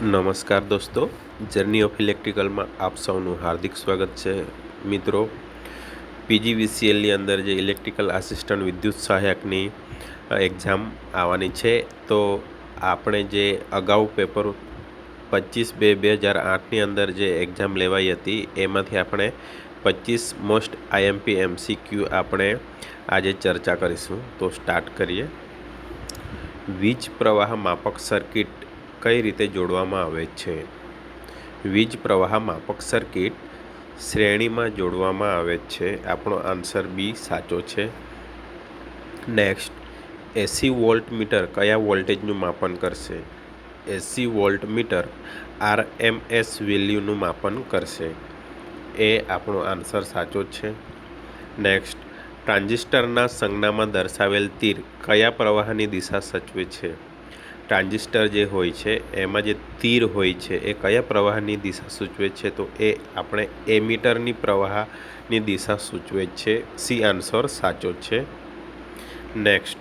નમસ્કાર દોસ્તો. Journey of ઇલેક્ટ્રિકલમાં આપ સૌનું હાર્દિક સ્વાગત છે. મિત્રો પીજીવીસીએલની અંદર જે ઇલેક્ટ્રિકલ આસિસ્ટન્ટ વિદ્યુત સહાયકની એક્ઝામ આવવાની છે. તો આપણે જે અગાઉ પેપર પચીસ બે બે હજાર આઠની અંદર જે એક્ઝામ લેવાઈ હતી, એમાંથી આપણે પચીસ મોસ્ટ આઈએમપી એમસીક્યુ આપણે આજે ચર્ચા કરીશું. તો સ્ટાર્ટ કરીએ. વીજ પ્રવાહ માપક સર્કિટ કઈ રીતે જોડવામાં આવે છે? વીજ પ્રવાહ માપક સર્કિટ શ્રેણીમાં જોડવામાં આવે છે? આપણો આન્સર બી સાચો છે. નેક્સ્ટ, એસી વોલ્ટ મીટર કયા વોલ્ટેજનું માપન કરશે? AC volt metre R M S વેલ્યુનું માપન કરશે. એ આપણો આન્સર સાચો છે. નેક્સ્ટ, ટ્રાન્ઝિસ્ટરના સંજ્ઞામાં દર્શાવેલ તીર કયા પ્રવાહની દિશા સૂચવે છે? ટ્રાન્ઝિસ્ટર જે હોય છે, એમાં જે તીર હોય છે, એ કયા પ્રવાહની દિશા સૂચવે છે? તો એ આપણે એમીટરની પ્રવાહની દિશા સૂચવે છે. સી આન્સર સાચો છે. નેક્સ્ટ,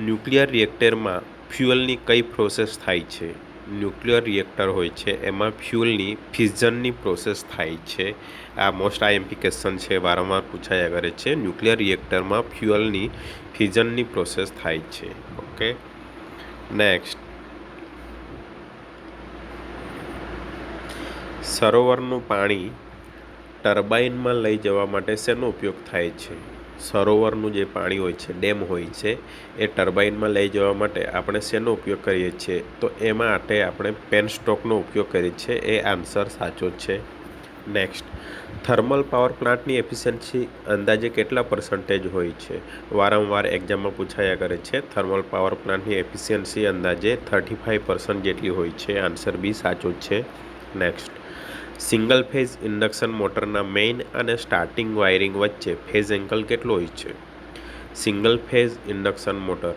ન્યુક્લિયર રિએક્ટરમાં ફ્યુઅલની કઈ પ્રોસેસ થાય છે? ન્યુક્લિયર રિએક્ટર હોય છે, એમાં ફ્યુઅલની ફિઝનની પ્રોસેસ થાય છે. આ મોસ્ટ આઈએમપી ક્વેશ્ચન છે, વારંવાર પૂછાયા કરે છે. ન્યુક્લિયર રિએક્ટરમાં ફ્યુઅલની ફિઝનની પ્રોસેસ થાય છે. ઓકે? નેક્સ્ટ સરોવરનું પાણી ટર્બાઇનમાં લઈ જવા માટે શેનો ઉપયોગ થાય છે? સરોવરનું જે પાણી હોય છે, ડેમ હોય છે, એ ટર્બાઇનમાં લઈ જવા માટે આપણે શેનો ઉપયોગ કરીએ છીએ? તો એમાં માટે આપણે પેન સ્ટોકનો ઉપયોગ કરીએ છીએ, એ આન્સર સાચો છે. નેક્સ્ટ. થર્મલ પાવર પ્લાન્ટની એફિશિયન્સી અંદાજે કેટલા પર્સન્ટેજ હોય છે? વારંવાર એક્ઝામમાં પૂછાયા કરે છે. થર્મલ પાવર પ્લાન્ટની એફિશિયન્સી અંદાજે થર્ટી ફાઇવ પર્સન્ટ જેટલી હોય છે. આન્સર બી સાચો છે. નેક્સ્ટ. સિંગલ ફેઝ ઇન્ડક્શન મોટરના મેઇન અને સ્ટાર્ટિંગ વાયરિંગ વચ્ચે ફેઝ એંગલ કેટલો હોય છે? સિંગલ ફેઝ ઇન્ડક્શન મોટર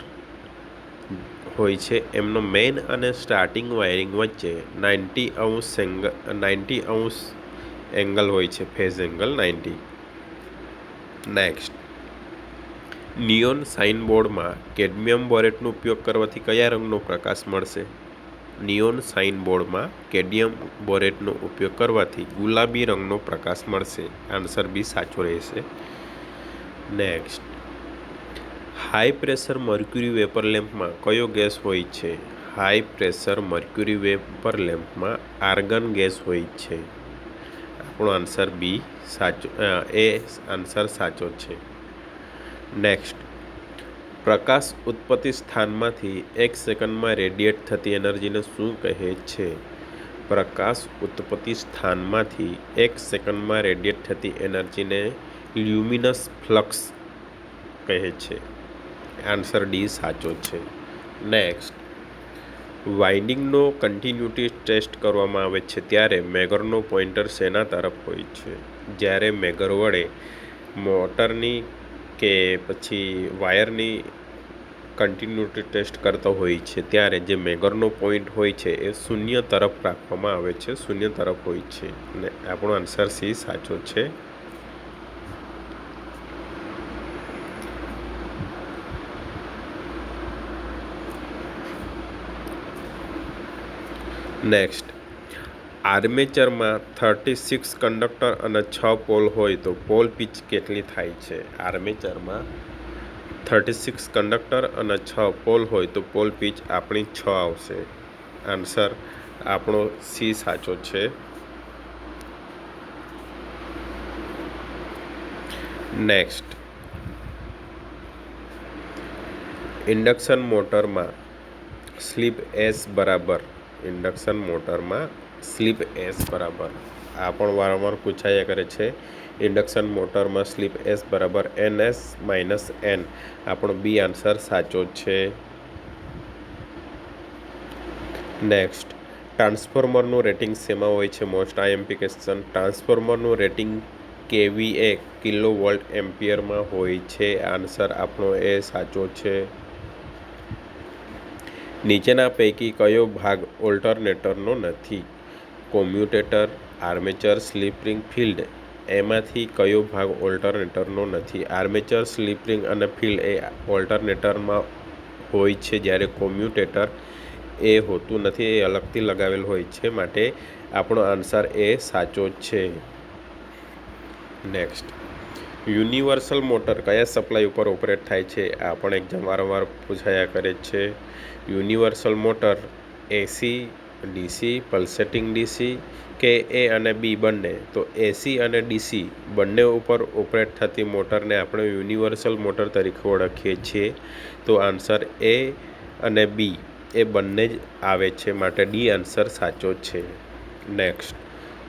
હોય છે. એમનો મેઇન અને સ્ટાર્ટિંગ વાયરિંગ વચ્ચે નાઇન્ટી અંશ સેંગ નાઇન્ટી અંશ એંગલ હોય છે, phase angle ninety. Next neon સાઇનબોર્ડમાં cadmium બોરેટનો ઉપયોગ કરવાથી કયા રંગનો પ્રકાશ મળશે? નિયોન સાઇનબોર્ડમાં કેડિયમ બોરેટનો ઉપયોગ કરવાથી ગુલાબી રંગનો પ્રકાશ મળશે. આન્સર બી સાચો રહેશે. Next high pressure mercury vapour લેમ્પમાં કયો ગેસ હોય છે? હાઈ પ્રેશર મર્ક્યુરી વેપર લેમ્પમાં આર્ગન ગેસ હોય છે. આપણો આન્સર બી સાચો એ આન્સર સાચો છે. નેક્સ્ટ પ્રકાશ ઉત્પત્તિ સ્થાનમાંથી એક સેકન્ડમાં રેડિએટ થતી એનર્જીને શું કહે છે? પ્રકાશ ઉત્પત્તિ સ્થાનમાંથી એક સેકન્ડમાં રેડિએટ થતી એનર્જીને લ્યુમિનસ ફ્લક્સ કહે છે. આન્સર ડી સાચો છે. નેક્સ્ટ વાઇન્ડિંગનો કન્ટિન્યુટી ટેસ્ટ કરવામાં આવે છે ત્યારે મેગરનો પોઇન્ટર શેના તરફ હોય છે. જ્યારે મેગર વડે મોટરની કે પછી વાયરની કન્ટિન્યુટી ટેસ્ટ કરતો હોય છે, ત્યારે જે મેગરનો પોઈન્ટ હોય છે એ શૂન્ય તરફ રાખવામાં આવે છે, શૂન્ય તરફ હોય છે. અને આપણો આન્સર સી સાચો છે. નેક્સ્ટ આર્મેચરમાં થર્ટી સિક્સ કંડક્ટર અને છ પોલ હોય તો પોલ પીચ કેટલી થાય છે? આર્મેચરમાં થર્ટી સિક્સ કંડક્ટર અને છ પોલ હોય તો પોલ પીચ આપણી છ આવશે. આન્સર આપણો સી સાચો છે. નેક્સ્ટ ઇન્ડક્શન મોટરમાં સ્લીપ એસ બરાબર ઇન્ડક્શન મોટરમાં સ્લીપ એસ બરાબર. આ પણ વારંવાર પૂછાયા કરે છે, ઇન્ડક્શન મોટરમાં સ્લીપ એસ બરાબર એન એસ માઇનસ એન. આપણો બી આન્સર સાચો છે. નેક્સ્ટ, ટ્રાન્સફોર્મરનું રેટિંગ શેમાં હોય છે? મોસ્ટ આઈએમપી ક્વેશ્ચન, ટ્રાન્સફોર્મરનું રેટિંગ કેવીએ કિલો વોલ્ટ એમ્પિયરમાં હોય છે? આન્સર આપણો એ સાચો છે. નીચેના પૈકી કયો ભાગ ઓલ્ટરનેટરનો નથી? Commutator, armature, slip ring, field. એમાંથી કયો ભાગ ઓલ્ટરનેટરનો નથી? આર્મેચર, સ્લીપ રિંગ અને ફિલ્ડ એ ઓલ્ટરનેટરમાં હોય છે જ્યારે કોમ્યુટેટર એ હોતું નથી, એ અલગથી લગાવેલ હોય છે માટે આપણો આન્સર એ સાચો છે. નેક્સ્ટ. યુનિવર્સલ મોટર કયા સપ્લાય ઉપર ઓપરેટ થાય છે? આ પણ એકદમ વારંવાર પૂછાયા કરે છે. Universal motor AC DC pulsating DC કે એ અને બી બંને? તો એસી અને ડીસી બંને ઉપર ઓપરેટ થતી મોટરને આપણે યુનિવર્સલ મોટર તરીકે ઓળખીએ છીએ. તો આન્સર એ અને બી એ બંને જ આવે છે માટે ડી આન્સર સાચો છે. નેક્સ્ટ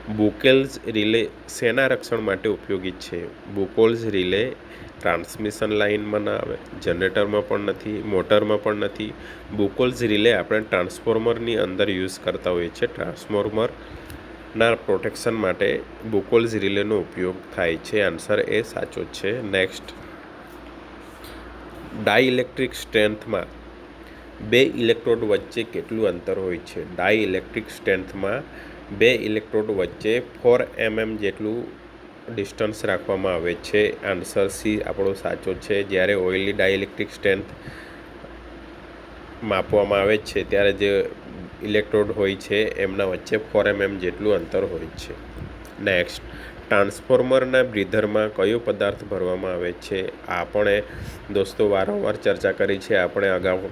બુકેલ્સ રિલે શેના રક્ષણ માટે ઉપયોગી છે. બુકોલ્સ રિલે ટ્રાન્સમિશન લાઇનમાં ના આવે, જનરેટરમાં પણ નથી, મોટરમાં પણ નથી. બુકોલ્સ રિલે આપણે ટ્રાન્સફોર્મરની અંદર યુઝ કરતા હોઈએ છીએ. ટ્રાન્સફોર્મરના પ્રોટેક્શન માટે બુકોલ્સ રિલેનો ઉપયોગ થાય છે. આન્સર એ સાચો છે. નેક્સ્ટ. ડાઇલેક્ટ્રિક સ્ટ્રેન્થમાં બે ઇલેક્ટ્રોડ વચ્ચે કેટલું અંતર હોય છે? ડાઇલેક્ટ્રિક સ્ટ્રેન્થમાં બે ઇલેક્ટ્રોડ વચ્ચે ફોર એમએમ જેટલું ડિસ્ટન્સ રાખવામાં આવે છે. આન્સર સી આપણો સાચો છે. જ્યારે ઓઇલી ડાયલેક્ટ્રિક સ્ટ્રેન્થ માપવામાં આવે છે, ત્યારે જે ઇલેક્ટ્રોડ હોય છે, એમના વચ્ચે ફોર એમએમ જેટલું અંતર હોય છે. નેક્સ્ટ, ટ્રાન્સફોર્મરના બ્રીધરમાં કયો પદાર્થ ભરવામાં આવે છે? આપણે દોસ્તો વારંવાર ચર્ચા કરી છે. આપણે અગાઉ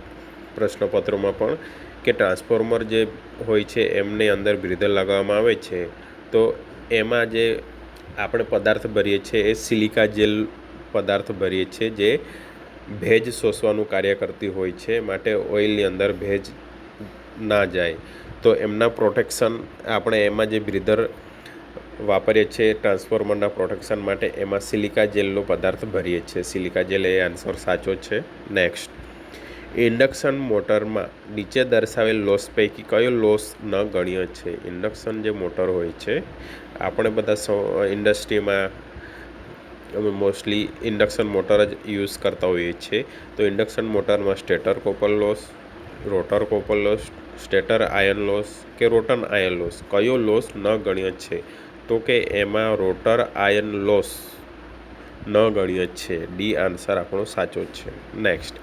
પ્રશ્નપત્રોમાં પણ કે ટ્રાન્સફોર્મર જે હોય છે એમની અંદર બ્રીધર લગાવવામાં આવે છે, તો એમાં જે આપણે પદાર્થ ભરીએ છીએ એ સિલિકા જેલ પદાર્થ ભરીએ છીએ જે ભેજ શોષવાનું કાર્ય કરતી હોય છે, માટે ઓઇલની અંદર ભેજ ના જાય. તો એમના પ્રોટેક્શન આપણે એમાં જે બ્રીધર વાપરીએ છીએ ટ્રાન્સફોર્મરના પ્રોટેક્શન માટે, એમાં સિલિકા જેલનો પદાર્થ ભરીએ છીએ. સિલિકા જેલ એ આન્સર સાચો છે. નેક્સ્ટ ઇન્ડક્શન મોટરમાં નીચે દર્શાવેલ લોસ પૈકી કયો લોસ ન ગણ્ય છે? ઇન્ડક્શન જે મોટર હોય છે, આપણે બધા ઇન્ડસ્ટ્રીમાં અમે મોસ્ટલી ઇન્ડક્શન મોટર જ યુઝ કરતા હોઈએ છીએ. તો ઇન્ડક્શન મોટરમાં stator copper loss, rotor copper loss, stator iron loss કે રોટન આયન લોસ? કયો લોસ ન ગણ્ય છે? તો કે એમાં રોટર આયન લોસ ન ગણ્ય છે. ડી આન્સર આપણો સાચો છે. નેક્સ્ટ.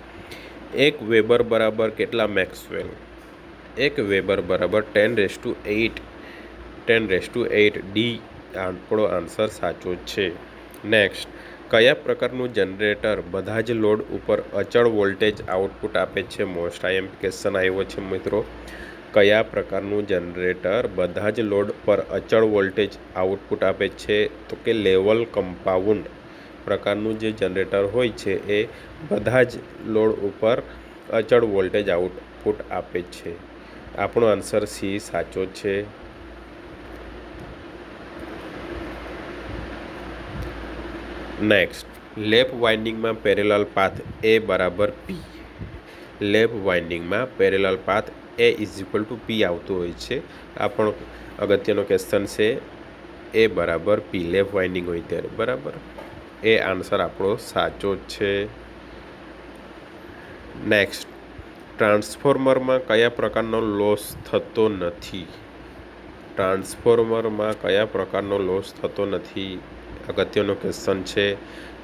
એક વેબર બરાબર કેટલા મેક્સવેલ? એક વેબર બરાબર ten raise to eight. Ten raise to eight D આપણો આન્સર સાચો છે. નેક્સ્ટ, કયા પ્રકારનું જનરેટર બધા જ લોડ ઉપર અચળ વોલ્ટેજ આઉટપુટ આપે છે? મોસ્ટ આઈએમ ક્વેશ્ચન આવ્યો છે મિત્રો. કયા પ્રકારનું જનરેટર બધા જ લોડ પર અચળ વોલ્ટેજ આઉટપુટ આપે છે? તો કે લેવલ કમ્પાઉન્ડ પ્રકારનું જે જનરેટર હોય છે, એ બધા જ લોડ ઉપર અચળ વોલ્ટેજ આઉટપુટ આપે છે. આપણો આન્સર સી સાચો છે. નેક્સ્ટ લેપ વાઇન્ડિંગમાં પેરેલલ પાથ એ બરાબર P lap વાઇન્ડિંગમાં parallel path A is equal to P આવતું હોય છે. આ પણ અગત્યનો ક્વેશ્ચન છે. એ બરાબર પી લેપ વાઇન્ડિંગ હોય ત્યારે, બરાબર? એ આન્સર આપણો સાચો છે. નેક્સ્ટ ટ્રાન્સફોર્મરમાં કયા પ્રકારનો લોસ થતો નથી? ટ્રાન્સફોર્મરમાં કયા પ્રકારનો લોસ થતો નથી? અગત્યનો ક્વેશ્ચન છે,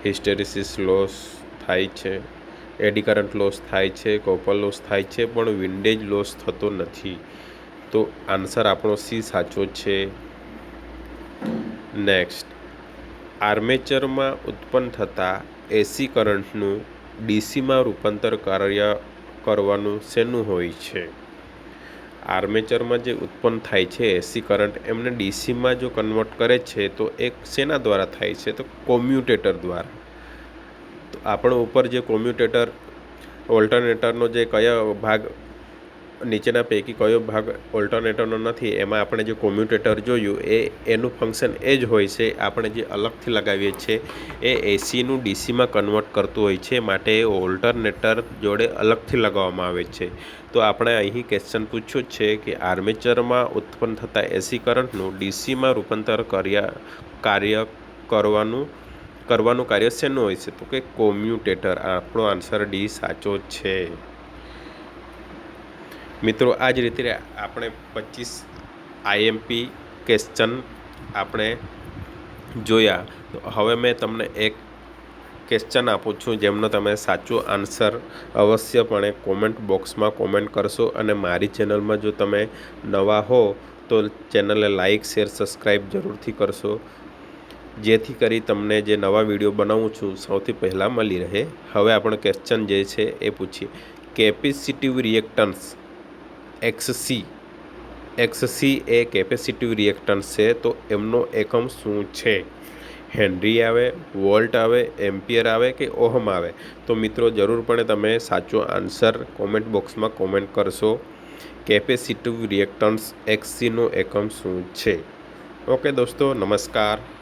હિસ્ટેરિસિસ લોસ થાય છે એડી કરંટ લોસ થાય છે, કોપર લોસ થાય છે, પણ વિન્ડેજ લોસ થતો નથી. તો આન્સર આપણો સી સાચો છે. નેક્સ્ટ આર્મેચરમાં ઉત્પન્ન થતા એસી કરંટનું ડીસીમાં રૂપાંતર કાર્ય કરવાનું શેનું હોય છે? આર્મેચરમાં જે ઉત્પન્ન થાય છે એસી કરંટ, એમને ડીસીમાં જો કન્વર્ટ કરે છે, તો એ શેના દ્વારા થાય છે? તો કોમ્યુટેટર દ્વારા. તો આપણો ઉપર જે કોમ્યુટેટર, ઓલ્ટરનેટરનો જે કયો ભાગ નીચેના પૈકી કયો ભાગ ઓલ્ટરનેટરનો નથી, એમાં આપણે જે કોમ્યુટેટર જોયું, એ એનું ફંક્શન એ જ હોય છે. આપણે જે અલગથી લગાવીએ છીએ, એ એસીનું ડીસીમાં કન્વર્ટ કરતું હોય છે, માટે એ ઓલ્ટરનેટર જોડે અલગથી લગાવવામાં આવે છે. તો આપણે અહીં ક્વેશ્ચન પૂછ્યું છે કે આર્મેચરમાં ઉત્પન્ન થતા એસી કરંટનું ડીસીમાં રૂપાંતર કર્યા, કાર્ય કરવાનું કરવાનું કાર્ય શેનું હોય છે? તો કે કોમ્યુટેટર આપણો આન્સર ડી સાચો છે. મિત્રો, આ જ રીતે આપણે પચીસ આઈએમપી ક્વેશ્ચન આપણે જોયા. હવે મેં તમને એક ક્વેશ્ચન આપું છું, જેમનો તમે સાચો આન્સર અવશ્યપણે કોમેન્ટ બોક્સમાં કોમેન્ટ કરશો અને મારી ચેનલમાં જો તમે નવા હો, તો ચેનલને લાઇક શેર સબસ્ક્રાઈબ જરૂરથી કરશો. જેથી કરી તમને જે નવા વીડિયો બનાવું છું, સૌથી પહેલાં મળી રહે. હવે આપણે ક્વેશ્ચન જે છે, એ પૂછીએ. Capacitive reactance XC. એક્સસી એ કેપેસિટિવ રિએક્ટન્સ છે, તો એમનો એકમ શું છે? હેનરી આવે, વોલ્ટ આવે, એમ્પિયર આવે કે ઓહમ આવે? તો મિત્રો, જરૂરપણે તમે સાચો આન્સર કોમેન્ટ બોક્સમાં કોમેન્ટ કરશો. કેપેસિટિવ રિએક્ટન્સ એક્સીનો એકમ શું છે? ઓકે દોસ્તો, નમસ્કાર.